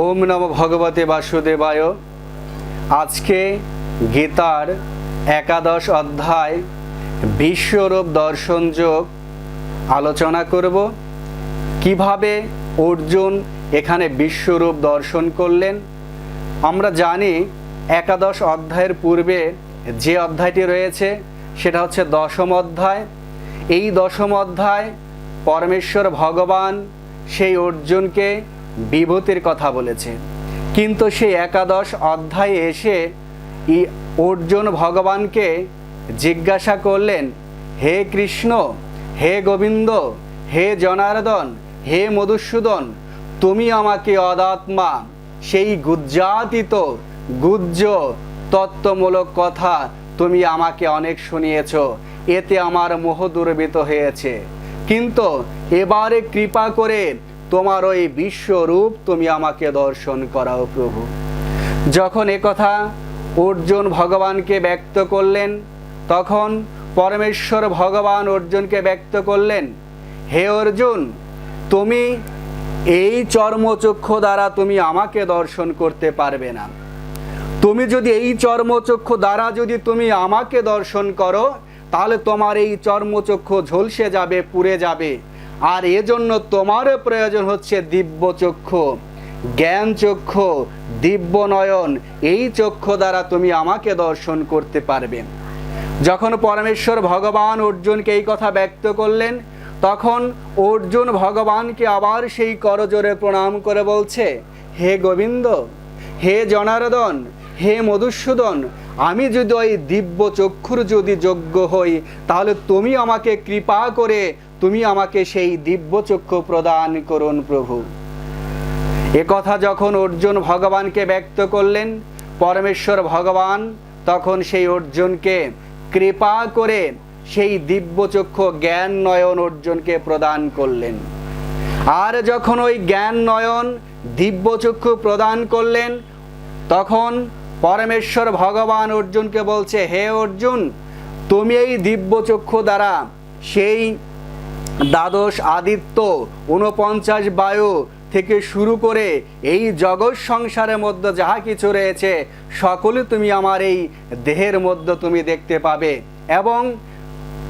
ওম নম ভগবতে বাসুদেবায়। আজকে গীতার একাদশ অধ্যায়, বিশ্বরূপ দর্শন যোগ আলোচনা করব। কীভাবে অর্জুন এখানে বিশ্বরূপ দর্শন করলেন? আমরা জানি একাদশ অধ্যায়ের পূর্বে যে অধ্যায়টি রয়েছে, সেটা হচ্ছে দশম অধ্যায়। এই দশম অধ্যায়, পরমেশ্বর ভগবান সেই অর্জুনকে বিভূতির কথা বলেছে। কিন্তু সে একাদশ অধ্যায়ে এসে ই অর্জুন ভগবানকে জিজ্ঞাসা করলেন, হে কৃষ্ণ, হে গোবিন্দ, হে জনার্দন, হে মধুসূদন, তুমি আমাকে অদাত্মা, সেই গুজ্জাতীত, গুজ্জ তত্ত্বমূলক কথা তুমি আমাকে অনেক শুনিয়েছ, এতে আমার মোহ দুর্বৃত হয়েছে। কিন্তু এবারে কৃপা করে তোমার ওই বিশ্বরূপ তুমি আমাকে দর্শন করাও প্রভু। যখন কথা অর্জুন ভগবানকে ব্যক্ত করলেন, তখন পরমেশ্বর ভগবান অর্জুনকে ব্যক্ত করলেন, হে অর্জুন, তুমি এই চর্মচক্ষু দ্বারা তুমি আমাকে দর্শন করতে পারবে না। তুমি যদি এই চর্মচক্ষু দ্বারা যদি তুমি আমাকে দর্শন করো, তাহলে তোমার এই চর্মচক্ষু ঝলসে যাবে, পুড়ে যাবে। আর এজন্য তোমার প্রয়োজন হচ্ছে দিব্য চক্ষু, জ্ঞান চক্ষু, দিব্য নয়ন। এই চক্ষু দ্বারা তুমি আমাকে দর্শন করতে পারবে। যখন পরমেশ্বর ভগবান অর্জুনকে এই কথা ব্যক্ত করলেন, তখন অর্জুন ভগবানকে আবার সেই করজোরে প্রণাম করে বলছে, হে গোবিন্দ, হে জনার্দন, হে মধুসূদন, আমি যদি ওই দিব্য চক্ষুর যদি যোগ্য হই, তাহলে তুমি আমাকে কৃপা করে তুমি আমাকে সেই দিব্য চক্ষু প্রদান করুন প্রভু। কথা যখন অর্জুন ভগবানকে ব্যক্ত করলেন, পরমেশ্বর ভগবান তখন সেই অর্জুনকে কৃপা করে সেই দিব্য চক্ষু জ্ঞান নয়ন অর্জুনকে প্রদান করলেন। আর যখন ওই জ্ঞান নয়ন দিব্য চক্ষু প্রদান করলেন, তখন পরমেশ্বর ভগবান অর্জুনকে বলছে, হে অর্জুন, তুমি এই দিব্য চক্ষু দ্বারা সেই দ্বাদশ আদিত্য ঊনপঞ্চাশ বায়ু থেকে শুরু করে এই জগৎ সংসারের মধ্যে যাহা কিছু রয়েছে, সকলে তুমি আমার এই দেহের মধ্যে তুমি দেখতে পাবে। এবং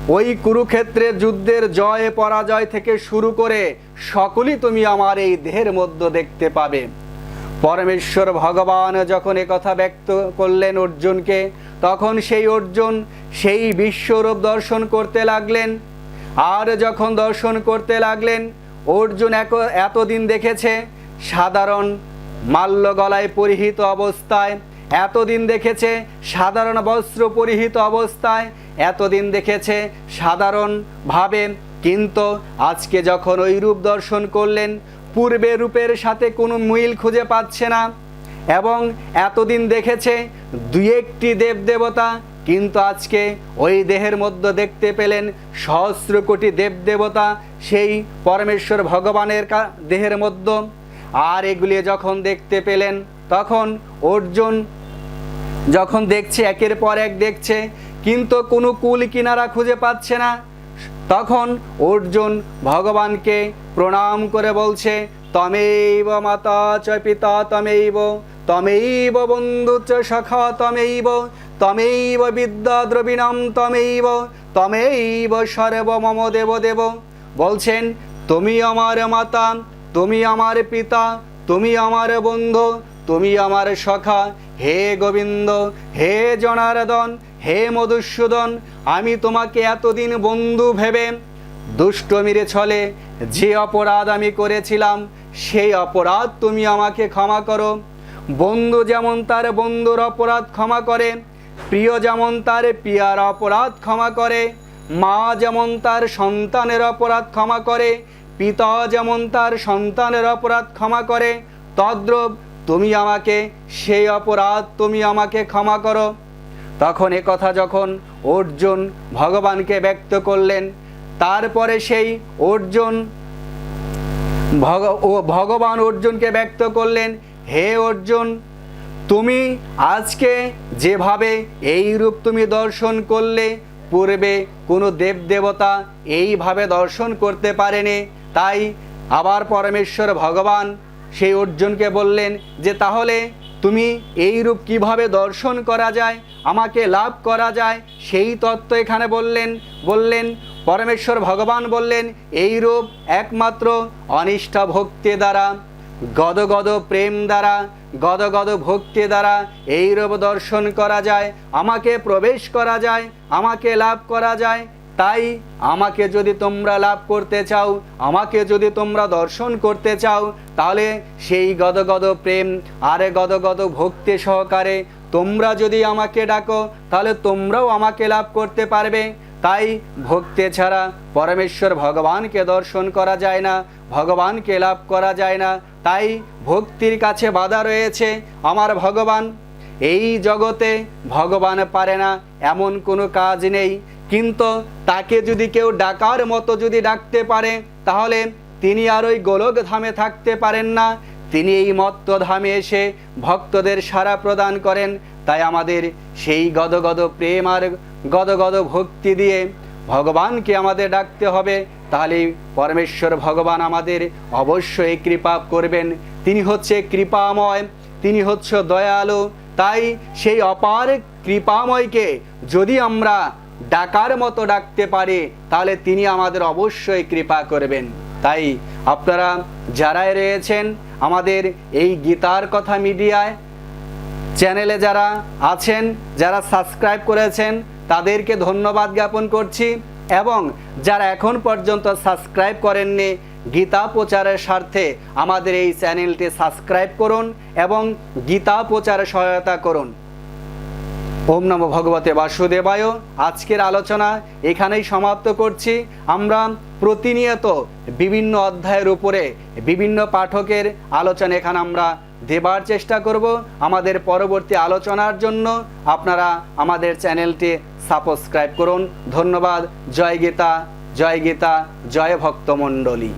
ওই কুরুক্ষেত্রে যুদ্ধের জয়, পরাজয় থেকে শুরু করে সকলই তুমি আমার এই দেহের মধ্যে দেখতে পাবে। পরমেশ্বর ভগবান যখন কথা ব্যক্ত করলেন অর্জুনকে, তখন সেই অর্জুন সেই বিশ্বরূপ দর্শন করতে লাগলেন। আর যখন দর্শন করতে লাগলেন, অর্জুন এক এতদিন দেখেছে, সাধারণ মাল্য গলায় পরিহিত অবস্থায়, এতদিন দেখেছে সাধারণ বস্ত্র পরিহিত অবস্থায়, এতদিন দেখেছে সাধারণভাবে কিন্তু আজকে যখন ওই রূপ দর্শন করলেন, পূর্বে রূপের সাথে কোনো মিল খুঁজে পাচ্ছে না, এবং এতদিন দেখেছে দুই একটি দেব দেবতা কিন্তু আজকে ওই দেহের মধ্যে দেখতে পেলেন সহস্র কোটি দেব দেবতা সেই পরমেশ্বর ভগবানের দেহের মধ্যে। আর এগুলি যখন দেখতে পেলেন, তখন অর্জুন যখন দেখছে, একের পর এক দেখছে, কিন্তু কোনো কুল কিনারা খুঁজে পাচ্ছে না। তখন অর্জুন ভগবানকে প্রণাম করে বলছে, তমেইব মাতা চ পিতা, তমেইব তমেইব বন্ধু চ সখা, তমেইব তমেইব বিদ্যা দ্রবিণম তমেইব তমেইব সর্ব মম দেব দেব। বলছেন, তুমি আমার মাতা, তুমি আমার পিতা, তুমি আমার বন্ধু, তুমি আমার সখা, হে গোবিন্দ, হে জনার্দন, হে মধুসূদন, আমি তোমাকে এতদিন বন্ধু ভেবে দুষ্টমির ছলে যে অপরাধ আমি করেছিলাম, সেই অপরাধ তুমি আমাকে ক্ষমা করো। বন্ধু যেমন তার বন্ধুর অপরাধ ক্ষমা করে প্রিয় যেমন তার পিয়ার অপরাধ ক্ষমা করে, মা যেমন তার সন্তানের অপরাধ ক্ষমা করে, পিতা যেমন তার সন্তানের অপরাধ ক্ষমা করে তদ্রব তুমি আমাকে, সেই অপরাধ তুমি আমাকে ক্ষমা করো। তখন কথা যখন অর্জুন ভগবানকে ব্যক্ত করলেন, তারপরে সেই অর্জুন ভগ ভগবান অর্জুনকে ব্যক্ত করলেন, হে অর্জুন তুমি আজকে যেভাবে এই রূপ তুমি দর্শন করলে, পূর্বে কোনো দেব দেবতা এইভাবে দর্শন করতে পারেনি, তাই আবার পরমেশ্বর ভগবান সেই অর্জুনকে বললেন যে, তাহলে তুমি এই রূপ কীভাবে দর্শন করা যায়, আমাকে লাভ করা যায়? সেই তত্ত্ব এখানে বললেন বললেন, পরমেশ্বর ভগবান বললেন, এই রূপ একমাত্র অনিষ্ঠা ভক্তি দ্বারা গদ গদ প্রেম দ্বারা, গদ গদ ভক্তি দ্বারা এই রূপ দর্শন করা যায়, আমাকে প্রবেশ করা যায়, আমাকে লাভ করা যায়। তাই আমাকে যদি তোমরা লাভ করতে চাও, আমাকে যদি তোমরা দর্শন করতে চাও, তাহলে সেই গদ গদ প্রেম আরে গদ গদ ভক্তি সহকারে তোমরা যদি আমাকে ডাকো, তাহলে তোমরাও আমাকে লাভ করতে পারবে। তাই ভক্তি ছাড়া পরমেশ্বর ভগবানকে দর্শন করা যায় না, ভগবানকে লাভ করা যায় না। তাই ভক্তির কাছে বাধা রয়েছে আমার ভগবান। এই জগতে ভগবান পারে না, এমন কোনো কাজ নেই। কিন্তু তাকে যদি কেউ ডাকার মতো যদি ডাকতে পারে, তাহলে তিনি আর ওই গোলক ধামে থাকতে পারেন না। তিনি এই মত্ত ধামে এসে ভক্তদের সাড়া প্রদান করেন। তাই আমাদের সেই গদগদ প্রেম আর গদগদ ভক্তি দিয়ে ভগবানকে আমাদের ডাকতে হবে, তাহলে পরমেশ্বর ভগবান আমাদের অবশ্যই কৃপা করবেন। তিনি হচ্ছে কৃপাময়, তিনি হচ্ছে দয়ালু, তাই সেই অপার কৃপাময়কে যদি আমরা ডাকার মতো ডাকতে পারি, তাহলে তিনি আমাদের অবশ্যই কৃপা করবেন। তাই আপনারা যারাই রয়েছেন আমাদের এই গীতার কথা মিডিয়ায়, চ্যানেলে যারা আছেন, যারা সাবস্ক্রাইব করেছেন তাদেরকে ধন্যবাদ জ্ঞাপন করছি এবং যারা এখন পর্যন্ত সাবস্ক্রাইব করেননি, গীতা প্রচারের স্বার্থে আমাদের এই চ্যানেলটি সাবস্ক্রাইব করুন এবং গীতা প্রচারে সহায়তা করুন। ওম নম ভগবতে বাসুদেবায়। আজকের আলোচনা এখানেই সমাপ্ত করছি। আমরা প্রতিনিয়ত বিভিন্ন অধ্যায়ের উপরে বিভিন্ন পাঠকের আলোচনা এখানে আমরা দেবার চেষ্টা করব আমাদের পরবর্তী আলোচনার জন্য। আপনারা আমাদের চ্যানেলটি সাবস্ক্রাইব করুন। ধন্যবাদ। জয় গীতা। জয় গীতা। জয় ভক্তমণ্ডলী।